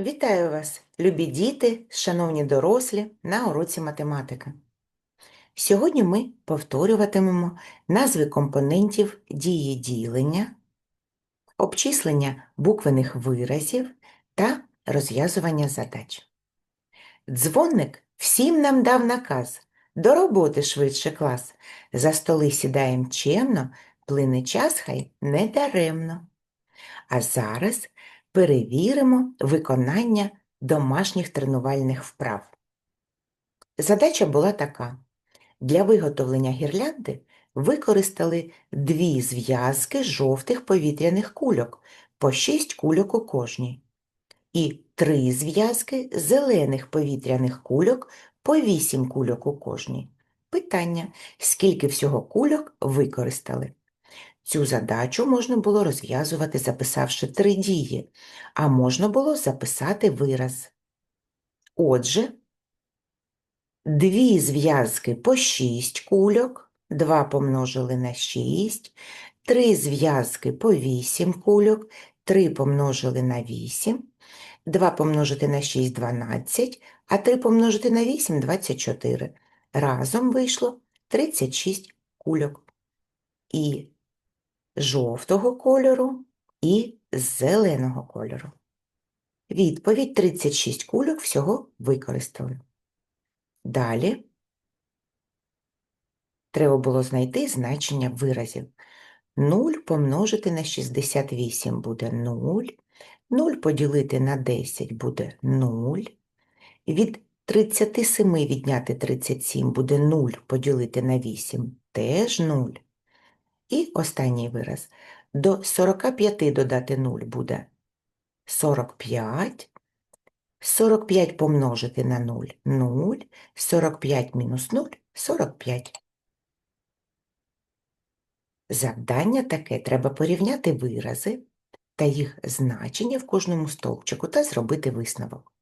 Вітаю вас, любі діти, шановні дорослі, на уроці математики. Сьогодні ми повторюватимемо назви компонентів дії ділення, обчислення буквених виразів та розв'язування задач. Дзвоник всім нам дав наказ до роботи швидше клас. За столи сідаєм чемно, плине час хай не даремно. А зараз перевіримо виконання домашніх тренувальних вправ. Задача була така. Для виготовлення гірлянди використали дві зв'язки жовтих повітряних кульок, по 6 кульок у кожній, і три зв'язки зелених повітряних кульок по 8 кульок у кожній. Питання, скільки всього кульок використали? Цю задачу можна було розв'язувати, записавши три дії, а можна було записати вираз. Отже, дві зв'язки по 6 кульок, 2 помножили на 6, три зв'язки по 8 кульок, 3 помножили на 8, 2 помножити на 6 – 12, а 3 помножити на 8 – 24. Разом вийшло 36 кульок. І жовтого кольору і зеленого кольору. Відповідь 36 кульок всього використали. Далі треба було знайти значення виразів. 0 помножити на 68 буде 0, 0 поділити на 10 буде 0, від 37 відняти 37 буде 0 поділити на 8 теж 0. І останній вираз. До 45 додати 0 буде 45. 45 помножити на 0 – 0. 45 мінус 0 – 45. Завдання таке треба порівняти вирази та їх значення в кожному стовпчику та зробити висновок.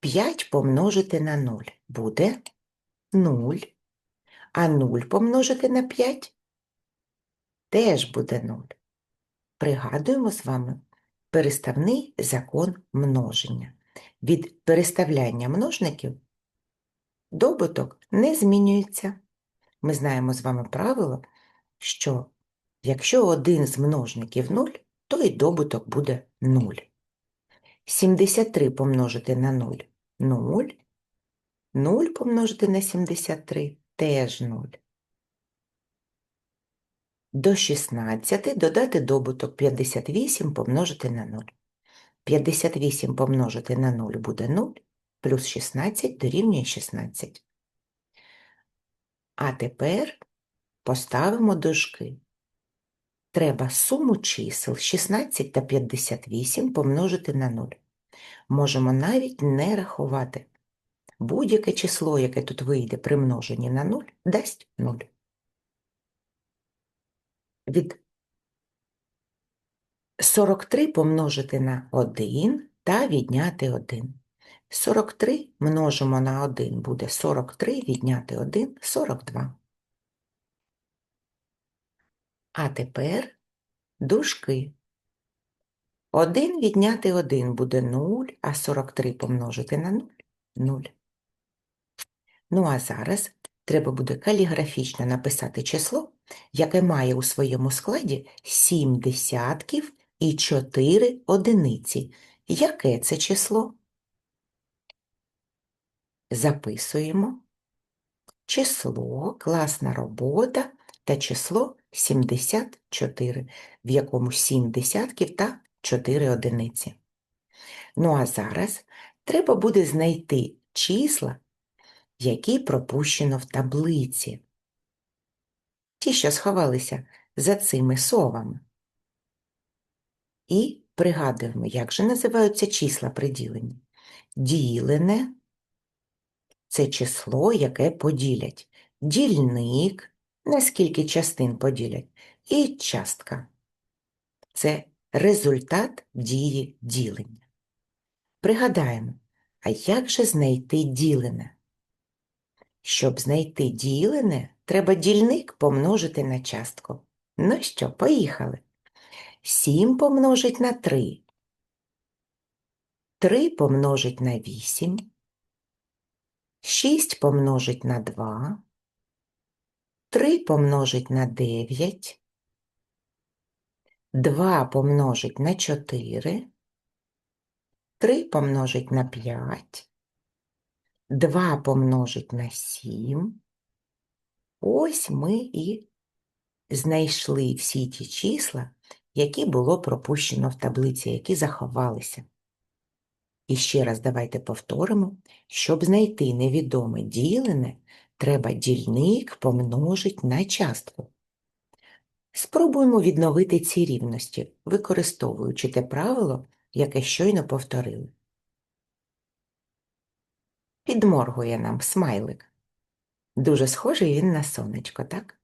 5 помножити на 0 буде 0, а 0 помножити на 5 теж буде 0. Пригадуємо з вами переставний закон множення. Від переставляння множників добуток не змінюється. Ми знаємо з вами правило, що якщо один з множників 0, то і добуток буде 0. 73 помножити на 0 – 0. 0 помножити на 73 – теж 0. До 16 додати добуток 58 помножити на 0. 58 помножити на 0 буде 0, плюс 16 дорівнює 16. А тепер поставимо дужки. Треба суму чисел 16 та 58 помножити на 0. Можемо навіть не рахувати. Будь-яке число, яке тут вийде при множенні на 0, дасть 0 від 43 помножити на 1 та відняти 1. 43 множимо на 1 буде 43, відняти 1 – 42. А тепер дужки. 1 відняти 1 буде 0, а 43 помножити на 0 – 0. Ну а зараз треба буде каліграфічно написати число, яке має у своєму складі 7 десятків і 4 одиниці. Яке це число? Записуємо число, класна робота та число 74, в якому 7 десятків та 4 одиниці. Ну а зараз треба буде знайти числа, які пропущено в таблиці ті, що сховалися за цими совами. І пригадуємо, як же називаються числа при діленні. Ділене це число, яке поділять. Дільник, на скільки частин поділять, і частка. Це результат дії ділення. Пригадаємо, а як же знайти ділене? Щоб знайти ділене, треба дільник помножити на частку. Ну що, поїхали. 7 помножить на 3. 3 помножить на 8, 6 помножить на 2, 3 помножить на 9, 2 помножить на 4, 3 помножить на 5, 2 помножить на 7. Ось ми і знайшли всі ті числа, які було пропущено в таблиці, які заховалися. І ще раз давайте повторимо, щоб знайти невідоме ділене, треба дільник помножить на частку. Спробуємо відновити ці рівності, використовуючи те правило, яке щойно повторили. Підморгує нам смайлик. Дуже схожий він на сонечко, так?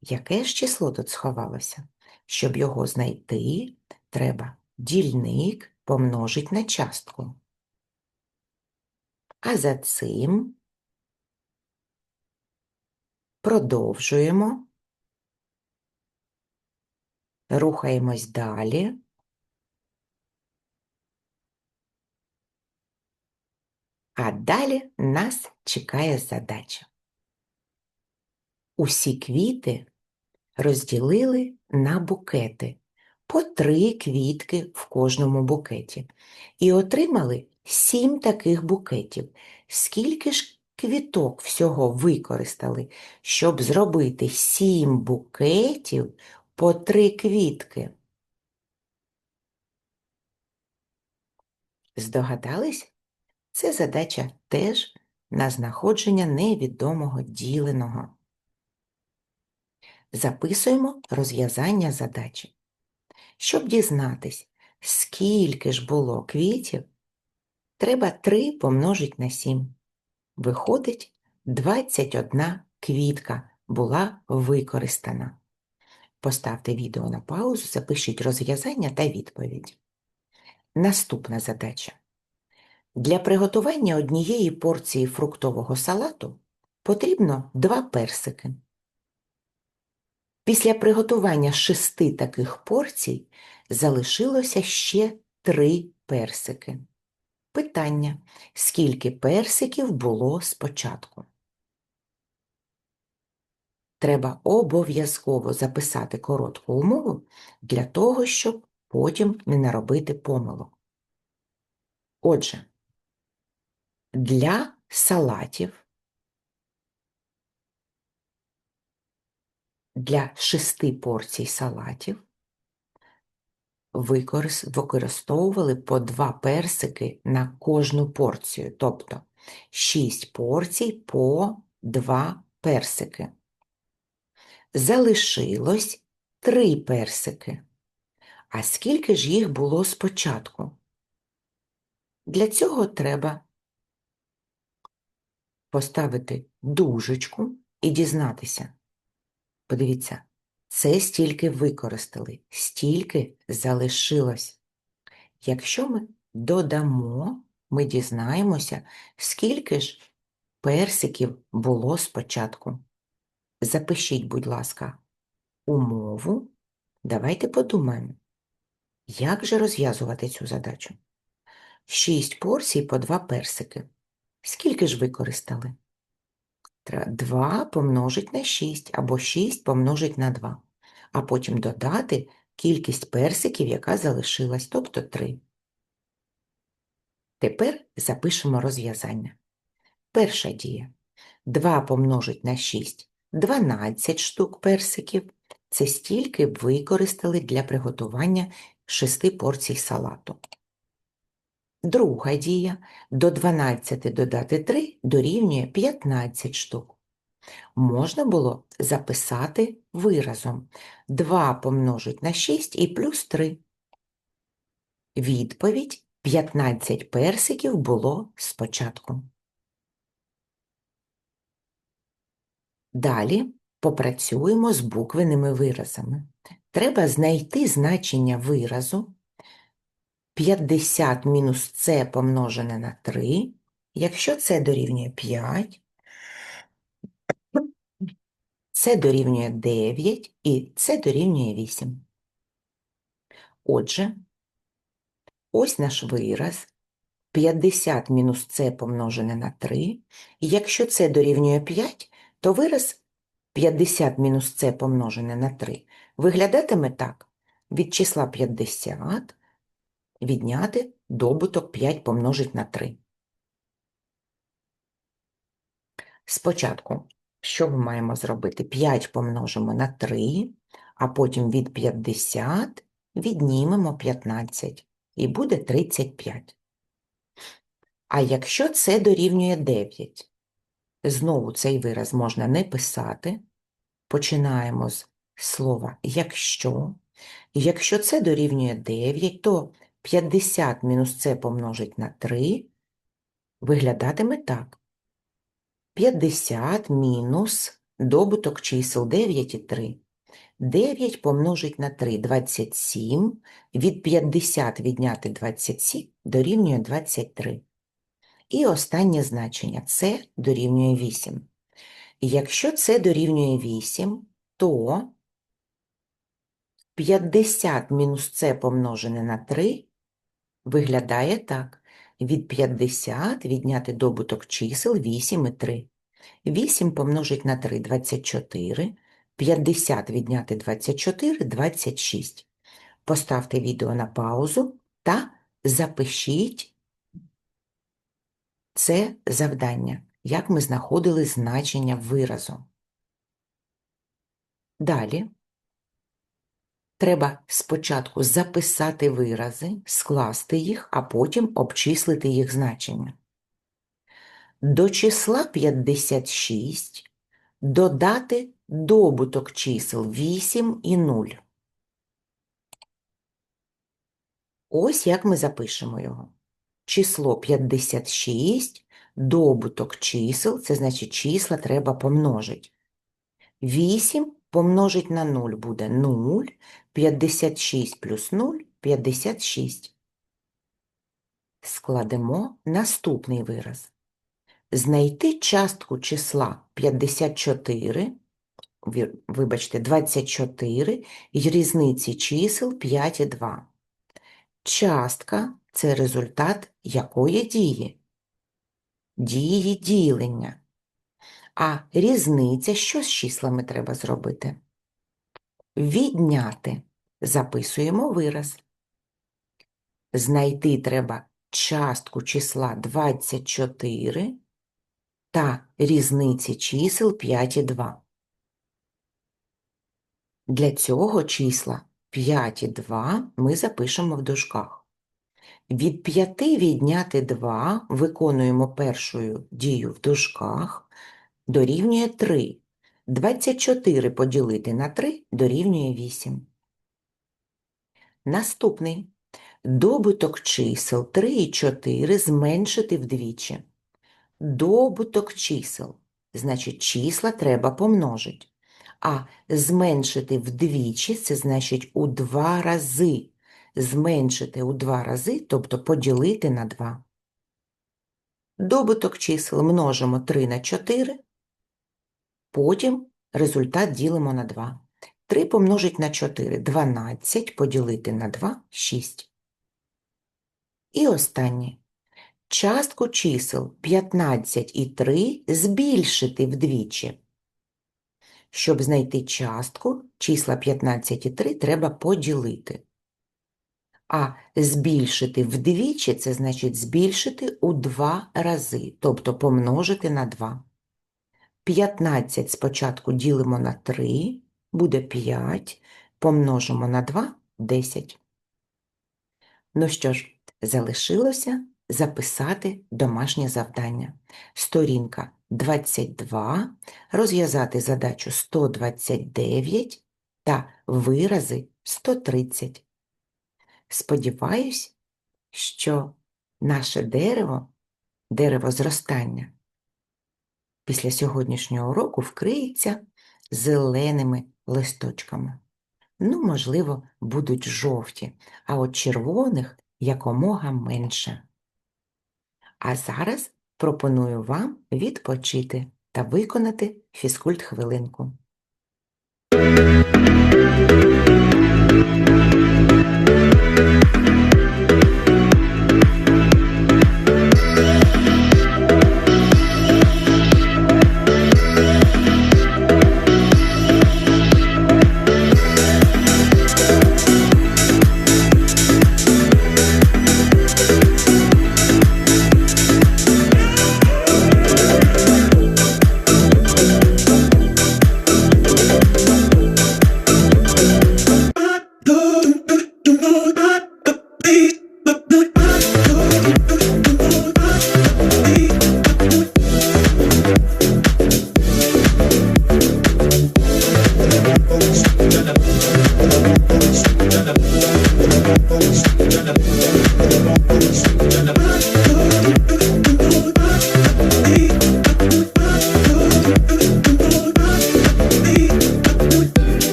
Яке ж число тут сховалося? Щоб його знайти, треба дільник помножить на частку. А за цим продовжуємо, рухаємось далі. А далі нас чекає задача. Усі квіти розділили на букети по три квітки в кожному букеті і отримали сім таких букетів. Скільки ж квіток всього використали, щоб зробити сім букетів по три квітки? Здогадались? Це задача теж на знаходження невідомого діленого. Записуємо розв'язання задачі. Щоб дізнатись, скільки ж було квітів, треба 3 помножити на 7. Виходить, 21 квітка була використана. Поставте відео на паузу, запишіть розв'язання та відповідь. Наступна задача. Для приготування однієї порції фруктового салату потрібно 2 персики. Після приготування шести таких порцій залишилося ще три персики. Питання, скільки персиків було спочатку? Треба обов'язково записати коротку умову для того, щоб потім не наробити помилок. Отже, для салатів для шести порцій салатів використовували по два персики на кожну порцію, тобто 6 порцій по два персики. Залишилось три персики. А скільки ж їх було спочатку? Для цього треба поставити дужечку і дізнатися, Подивіться, це стільки використали, стільки залишилось. Якщо ми додамо, ми дізнаємося, скільки ж персиків було спочатку. Запишіть, будь ласка, умову. Давайте подумаємо, як же розв'язувати цю задачу. Шість порцій по два персики. Скільки ж використали? 2 помножить на 6 або 6 помножить на 2, а потім додати кількість персиків, яка залишилась, тобто 3. Тепер запишемо розв'язання. Перша дія. 2 помножить на 6 12 штук персиків. Це стільки б використали для приготування 6 порцій салату. Друга дія до 12 додати 3 дорівнює 15 штук. Можна було записати виразом 2 помножить на 6 і плюс 3. Відповідь 15 персиків було спочатку. Далі попрацюємо з буквеними виразами. Треба знайти значення виразу 50 мінус С помножене на 3, якщо це дорівнює 5, це дорівнює 9 і це дорівнює 8. Отже, ось наш вираз 50 мінус це помножене на 3. І якщо це дорівнює 5, то вираз 50 мінус це помножене на 3 виглядатиме так. Від числа 50 відняти добуток 5 помножить на 3. Спочатку, що ми маємо зробити? 5 помножимо на 3, а потім від 50 віднімемо 15 і буде 35. А якщо це дорівнює 9, знову цей вираз можна не писати. Починаємо з слова якщо. Якщо це дорівнює 9, то 50 мінус це помножить на 3 виглядатиме так. 50 мінус добуток чисел 9 і 3. 9 помножить на 3 – 27. Від 50 відняти 27 дорівнює 23. І останнє значення – це дорівнює 8. І якщо це дорівнює 8, то 50 мінус це помножене на 3 виглядає так. Від 50 відняти добуток чисел 8 і 3. 8 помножить на 3 – 24. 50 відняти 24 – 26. Поставте відео на паузу та запишіть це завдання, як ми знаходили значення виразу. Далі треба спочатку записати вирази, скласти їх, а потім обчислити їх значення. До числа 56 додати добуток чисел 8 і 0. Ось як ми запишемо його. Число 56, добуток чисел, це значить числа треба помножити. 8 помножить на 0 буде 0, 56 плюс 0 – 56. Складемо наступний вираз. Знайти частку числа 54, вибачте, 24 і різниці чисел 5 і 2. Частка – це результат якої дії? Дії ділення. А різниця, що з числами треба зробити? Відняти. Записуємо вираз. Знайти треба частку числа 24 та різниці чисел 5 і 2. Для цього числа 5 і 2 ми запишемо в дужках. Від 5 відняти 2 виконуємо першу дію в дужках, дорівнює 3. 24 поділити на 3 дорівнює 8. Наступний. Добуток чисел 3 і 4 зменшити вдвічі. Добуток чисел. Значить, числа треба помножити. А зменшити вдвічі – це значить у два рази. Зменшити у два рази, тобто поділити на 2. Добуток чисел множимо 3 на 4, потім результат ділимо на 2. 3 помножить на 4 – 12, поділити на 2 – 6. І останнє. Частку чисел 15 і 3 збільшити вдвічі. Щоб знайти частку, числа 15 і 3 треба поділити. А збільшити вдвічі – це значить збільшити у два рази, тобто помножити на 2. 15 спочатку ділимо на 3, буде 5, помножимо на 2 – 10. Ну що ж, залишилося записати домашнє завдання. Сторінка 22, розв'язати задачу 129 та вирази 130. Сподіваюсь, що наше дерево, дерево зростання, після сьогоднішнього уроку вкриється зеленими листочками. Ну, можливо, будуть жовті, а от червоних якомога менше. А зараз пропоную вам відпочити та виконати фізкульт-хвилинку.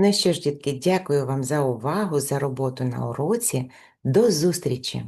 Ну що ж, дітки, дякую вам за увагу, за роботу на уроці. До зустрічі!